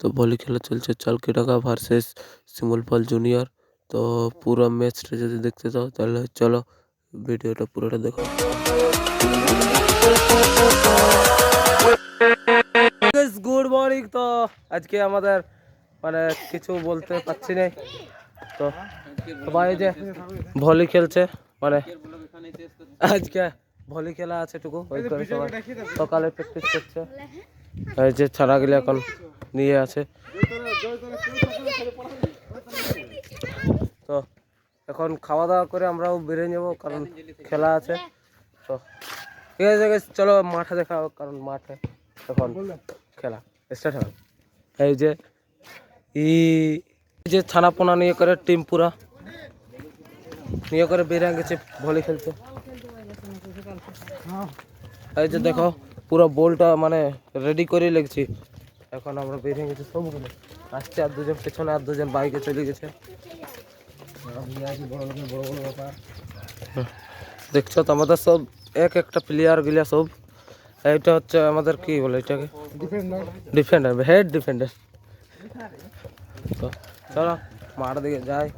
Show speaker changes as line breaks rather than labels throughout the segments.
তো ভলি খেলা চলছে। চালকিডাঙ্গা ভার্সেস শিমুলপাল জুনিয়র তো পুরো ম্যাচটা যদি দেখতে চাও তাহলে চলো ভিডিওটা পুরোটা দেখো। গুড মর্নিং তো আজকে আমাদের মানে কিছু বলতে পারছি না তো সবাই যে ভলি খেলছে মানে আজকে ভলি খেলা আছে টুকু সকালে প্র্যাকটিস করছে। এই যে ছাড়াগুলি এখন নিয়ে আছে। তো, এখন খাওয়া দাওয়া করে আমরাও বেরিয়ে যাব কারণ খেলা আছে। তো, ঠিক আছে চলো মাঠে দেখা কারণ মাঠে এখন খেলা। স্টার্ট হবে। এই যে, ই যে ছানাপোনা নিয়ে করে টিম পুরা। নিয়ে করে বেরিয়ে গেছে ভলি খেলতে। এই যে দেখো, পুরো বলটা মানে রেডি করে লেগেছি। এখন আমরা বেরিয়ে গেছি সবগুলো আসছে আর দুজন পেছনে আর দুজন বাইকে চলে গেছে। দেখছ তো আমাদের সব এক একটা প্লেয়ারগুলা সব, এইটা হচ্ছে আমাদের কি বলে এটাকে? ডিফেন্ডার হেড ডিফেন্ডার তো চলো, মাঠ দিকে যাই,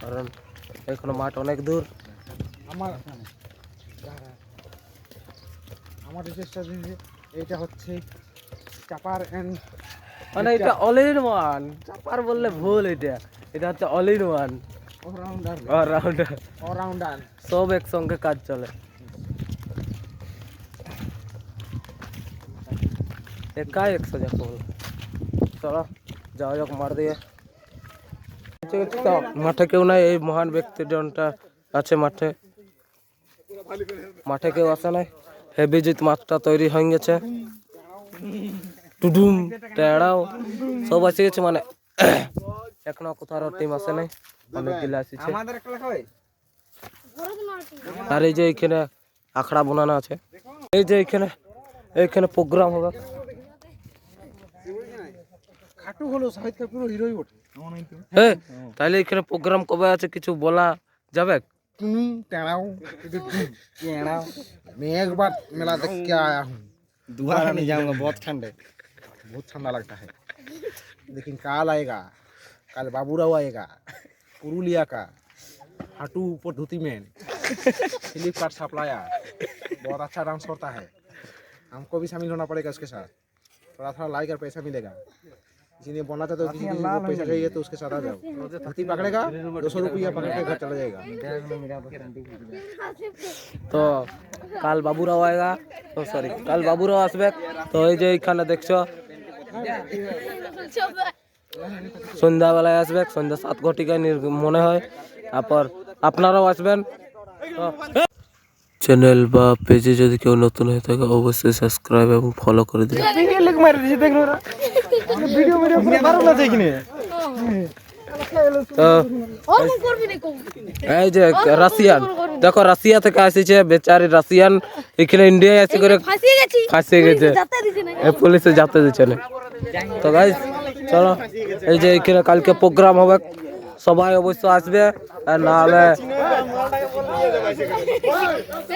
কারণ এখনও মাঠ অনেক দূর।
আমার আমার দিন এইটা হচ্ছে চাপার এন্ড
মানে এটা অল ইন ওয়ান চাপার বললে ভুল এটা। এটা হচ্ছে all in one
allrounder
allrounder
allrounder
সব একসঙ্গে কাজ চলে। একাই একশো যাকে বলে। চলো যাওয়া যাক মার দিয়ে। মাঠে কেউ নাই এই মহান ব্যক্তি জনটা আছে মাঠে। মাঠে কেউ আসে নাই। হেভিজিৎ মাঠটা তৈরি হয়ে গেছে। টুডুম টেড়াও। সব আসে গেছে মানে এখনও কোথাও টিম আসে নাই।
অনেক দিলে আসিছে।
আর এই যে এখানে আখড়া বোনানো আছে। এই যে এখানে এখানে প্রোগ্রাম হবে।
খাটু হলো শাহিদ কাপুর হিরোই বটে।
হ্যাঁ তাহলে এখানে প্রোগ্রাম কবে আছে কিছু বলা যাবে?
তুমি টেড়াও টেড়াও। আমি একবার মেলা দেখে আয়া হুম। দুবার আমি যাব বহুত ঠান্ডায় बहुत ठंड है बहुत ठंडा लगता है लेकिन काल आएगा कल बाबूराव आएगा पुरुलिया का हाटू ऊपर धोती में फ्लिपकार्ट सप्लायर बहुत अच्छा डांस करता है हमको भी शामिल होना पड़ेगा उसके साथ थोड़ा थोड़ा लाइक और पैसा मिलेगा जिन्हें बोलना था तो किसी किसी को पैसा चाहिए तो उसके साथ आ जाओ धोती पकड़ेगा दो सौ रुपया पकड़ के घर चला जाएगा
তো কাল বাবুরাও আয়গা তো সরি কাল বাবুরাও আসবে তো এই যে এইখানে দেখছো সন্ধ্যাবেলায় আসবে সন্ধ্যা সাত ঘটিকায় মনে হয়। তারপর আপনারাও আসবেন। চ্যানেল বা পেজে যদি কেউ নতুন হয়ে থাকে অবশ্যই সাবস্ক্রাইব এবং ফলো করে দিন তো এই যে রাশিয়ান দেখো রাশিয়া থেকে আসিছে বেচারি রাশিয়ান এখানে ইন্ডিয়ায় আসি করে
ফাঁসিয়ে গেছে।
পুলিশে যাতে দিচ্ছে না তো গাইজ চলো এই যে এখানে কালকে প্রোগ্রাম হবে সবাই অবশ্য আসবে আর না হলে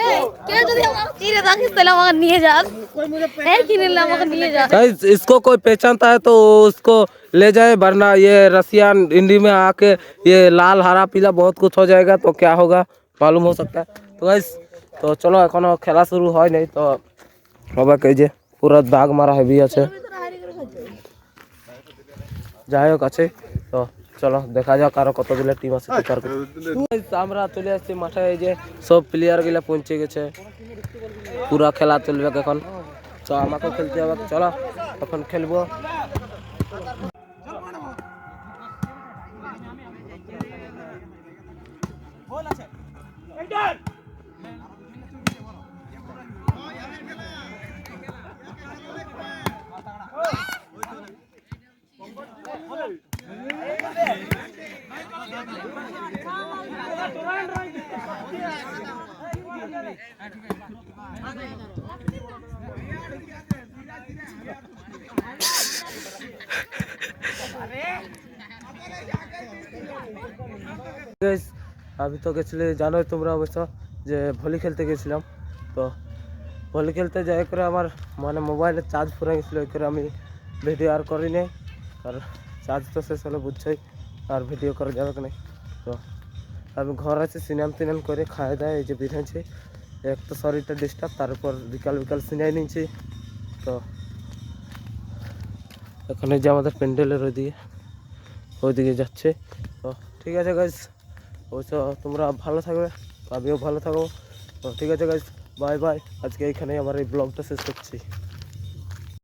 এই, কেউ যদি আমাকে চিনে থাকিস তাহলে আমাকে নিয়ে যাস এই কিনে নিলে আমাকে নিয়ে যাস
गाइस इसको कोई पहचानता है तो उसको ले जाए वरना ये रसियन इंडी में आके ये लाल हरा पीला बहुत कुछ हो जाएगा तो क्या होगा मालूम हो सकता है तो गाइस তো চলো এখনো খেলা শুরু হয় নাই তো সবাই এই যে পুরো দাগ মারা হেভি আছে যাই হোক আছে তো চলো দেখা যাক আরও কতগুলো টিম আছে করে আমরা চলে আসছি মাঠে এই যে সব প্লেয়ারগুলা পৌঁছে গেছে। পুরা খেলা চলবে এখন। তো আমাকে খেলতে হবে। চলো এখন খেলব। আমি তো গেছিলে, জানোই তোমরা অবশ্য যে ভলি খেলতে গেছিলাম। তো ভলি খেলতে যাই করে আমার মানে মোবাইলের চার্জ ফুরে গেছিল ওই করে আমি ভিডিও আর করিনি। আর চার্জ তো শেষ হলে, বুঝছোই। আর ভিডিও করা যাবে কি না? তো আমি ঘর আছে সিনেম টিনেম করে খাওয়া দাওয়া, এই যে বেরিয়েছি এক তো শরীরটা ডিস্টার্ব তারপর বিকাল বিকাল সিনাই নিয়েছি। তো এখন এই যে আমাদের প্যান্ডেলের ওইদিকে ওইদিকে যাচ্ছে। তো ঠিক আছে গাইজ অবশ্য তোমরা ভালো থাকবে, আমিও ভালো থাকব। তো ঠিক আছে গাইজ বাই বাই আজকে এইখানেই আমার এই ব্লগটা শেষ করছি।